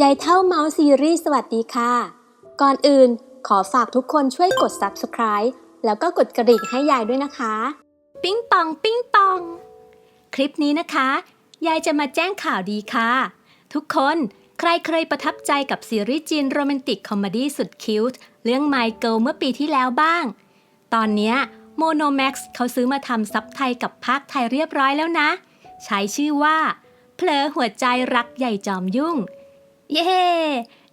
ยายเท่าเมาส์ซีรีส์สวัสดีค่ะ ก่อนอื่นขอฝากทุกคนช่วยกด subscribe แล้วก็กดกระดิ่งให้ยายด้วยนะคะ ปิ้งปอง ปิ้งปอง คลิปนี้นะคะ ยายจะมาแจ้งข่าวดีค่ะ ทุกคนใครเคยประทับใจกับซีรีส์จีนโรแมนติกคอมเมดี้สุดคิ้วต์เรื่อง My Girl เมื่อปีที่แล้วบ้าง ตอนนี้ย Monomax เขาซื้อมาทำซับไทยกับภาคไทยเรียบร้อยแล้วนะ ใช้ชื่อว่า เพลอหัวใจรักใหญ่จอมยุ่ง เย้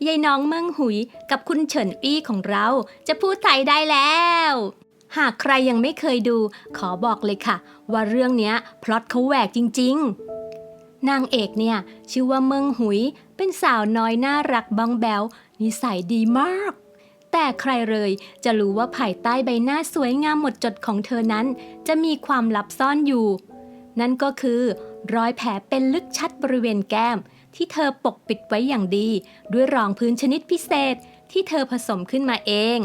ยายน้องเมืองหุยกับคุณเฉินอี้ของเราจะพูดไทยได้แล้ว หากใครยังไม่เคยดู ขอบอกเลยค่ะ ว่าเรื่องนี้พล็อตเขาแหวกจริง ๆ นางเอกเนี่ย ชื่อว่าเมืองหุย เป็นสาวน้อยน่ารักบ้องแบวนิสัยดีมาก แต่ใครเลยจะรู้ว่าภายใต้ใบหน้าสวยงามหมดจดของเธอนั้น จะมีความลับซ่อนอยู่ นั่นก็คือ รอยแผลเป็นลึกชัดบริเวณแก้ม ที่เธอปกปิดไว้อย่างดี ด้วยรองพื้นชนิดพิเศษที่เธอผสมขึ้นมาเอง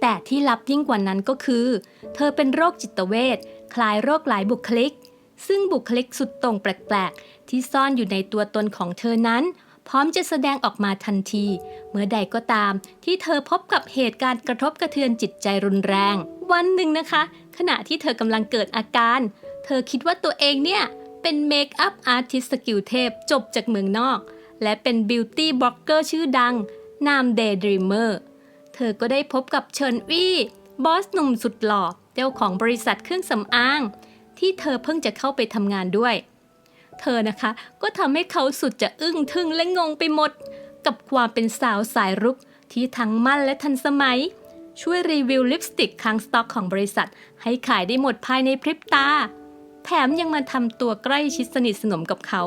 แต่ที่ลับยิ่งกว่านั้นก็คือ เธอเป็นโรคจิตเวทคลายโรคหลายบุคลิก ซึ่งบุคลิกสุดต่งแปลกๆ ที่ซ่อนอยู่ในตัวตนของเธอนั้น พร้อมจะแสดงออกมาทันที เมื่อใดก็ตามที่เธอพบกับเหตุการณ์กระทบกระเทือนจิตใจรุนแรง วันหนึ่งนะคะ ขณะที่เธอกำลังเกิดอาการ เธอคิดว่าตัวเองเนี่ย เป็นเมคอัพอาร์ติสสกิลเทพจบจากเมืองนอก และเป็นบิวตี้บล็อกเกอร์ชื่อดัง นามเดย์ดรีมเมอร์ เธอก็ได้พบกับเชิญวี่บอสหนุ่มสุดหล่อเจ้าของบริษัทเครื่องสำอาง ที่เธอเพิ่งจะเข้าไปทำงานด้วย เธอนะคะก็ทำให้เขาสุดจะอึ้งทึ่งและงงไปหมด กับความเป็นสาวสายรุกที่ทั้งมั่นและทันสมัย ช่วยรีวิวลิปสติกค้างสต็อกของบริษัท ให้ขายได้หมดภายในพริบตา แถมยังมาทำตัวใกล้ชิดสนิทสนมกับเขา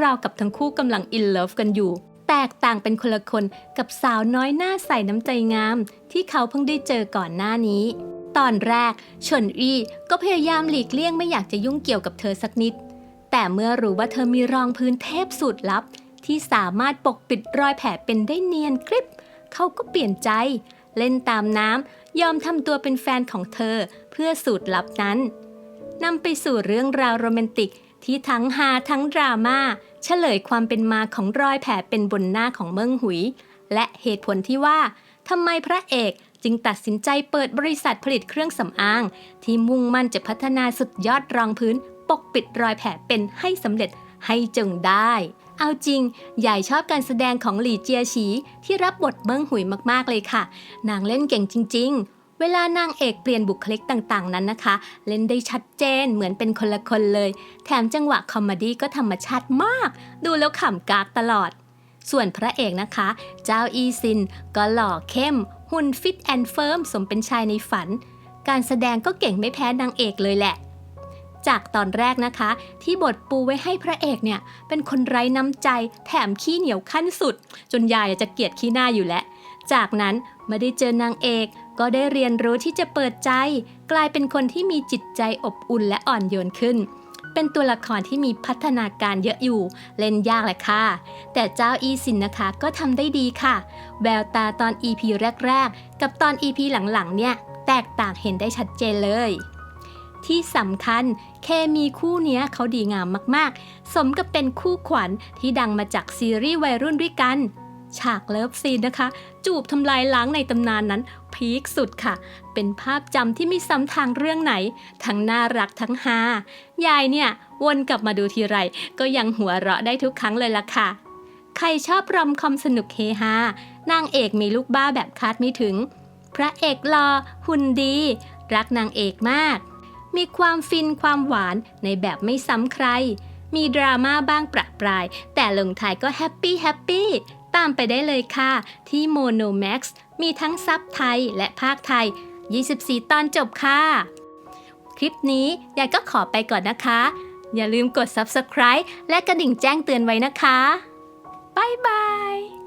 ราวกับทั้งคู่กำลังอินเลิฟกันอยู่ แตกต่างเป็นคนละคนกับสาวน้อยหน้าใสน้ำใจงาม ที่เขาเพิ่งได้เจอก่อนหน้านี้ ตอนแรกเฉินอี้ก็พยายามหลีกเลี่ยงไม่อยากจะยุ่งเกี่ยวกับเธอสักนิด แต่เมื่อรู้ว่าเธอมีรองพื้นเทพสูตรลับ ที่สามารถปกปิดรอยแผลเป็นได้เนียนกริบเขาก็เปลี่ยนใจเล่นตามน้ำยอมทำตัวเป็นแฟนของเธอเพื่อสูตรลับนั้น นำไปสู่เรื่องราวโรแมนติก ที่ทั้งฮาทั้งดราม่าเฉลยความเป็นมาของรอยแผลเป็นบนหน้าของเมืองหุย และเหตุผลที่ว่าทำไมพระเอกจึงตัดสินใจเปิดบริษัทผลิตเครื่องสำอาง ที่มุ่งมั่นจะพัฒนาสุดยอดรองพื้น ปกปิดรอยแผลเป็นให้สำเร็จให้จงได้ เอาจริง ใหญ่ชอบการแสดงของหลี่เจียฉีที่รับบทเบิ้งหุยมากๆเลยค่ะ นางเล่นเก่งจริง ๆ เวลานางเอกเปลี่ยนบุคลิกต่างๆ นั้นนะคะ เล่นได้ชัดเจนเหมือนเป็นคนละคนเลย แถมจังหวะคอมเมดี้ก็ธรรมชาติมาก ดูแล้วขำกากตลอด ส่วนพระเอกนะคะ เจ้าอีซิน ก็หล่อเข้ม หุ่นฟิตแอนด์เฟิร์มสมเป็นชายในฝัน การแสดงก็เก่งไม่แพ้นางเอกเลยแหละจากตอนแรกนะคะ ที่บทปูไว้ให้พระเอกเนี่ย เป็นคนไร้น้ำใจแถมขี้เหนียวขั้นสุด จนยายจะเกลียดขี้หน้าอยู่แล้ว จากนั้นม่ได้เจอนางเอก ก็ได้เรียนรู้ที่จะเปิดใจ กลายเป็นคนที่มีจิตใจอบอุ่นและอ่อนโยนขึ้น เป็นตัวละครที่มีพัฒนาการเยอะอยู่ เล่นยากแหละค่ะ แต่เจ้าอีซินนะคะก็ทำได้ดีค่ะ แววตาตอน EP แรก ๆ กับตอน EP หลังๆ เนี่ย แตกต่างเห็นได้ชัดเจนเลยที่สำคัญเคมีคู่นี้เขาดีงามมาก ๆ สมกับเป็นคู่ขวัญที่ดังมาจากซีรีส์วัยรุ่นด้วยกัน ฉากเลิฟซีนนะคะ จูบทำลายล้างในตำนานนั้น พีคสุดค่ะ เป็นภาพจำที่ไม่ซ้ำทางเรื่องไหน ทั้งน่ารักทั้งฮายายเนี่ย วนกลับมาดูทีไร ก็ยังหัวเราะได้ทุกครั้งเลยล่ะค่ะ ใครชอบรอมคอมสนุกเฮฮานางเอกมีลูกบ้าแบบคาดไม่ถึง พระเอกหลอหุ่นดี รักนางเอกมาก มีความฟินความหวานในแบบไม่ซ้ำใครมีดราม่าบ้างประปราย แต่ลงท้ายก็แฮปปี้แฮปปี้ ตามไปได้เลยค่ะ ที่ Mono Max มีทั้งซับไทยและภาคไทย 24 ตอนจบค่ะ คลิปนี้ยายก็ขอไปก่อนนะคะ อย่าลืมกด Subscribe และกระดิ่งแจ้งเตือนไว้นะคะ บ๊ายบาย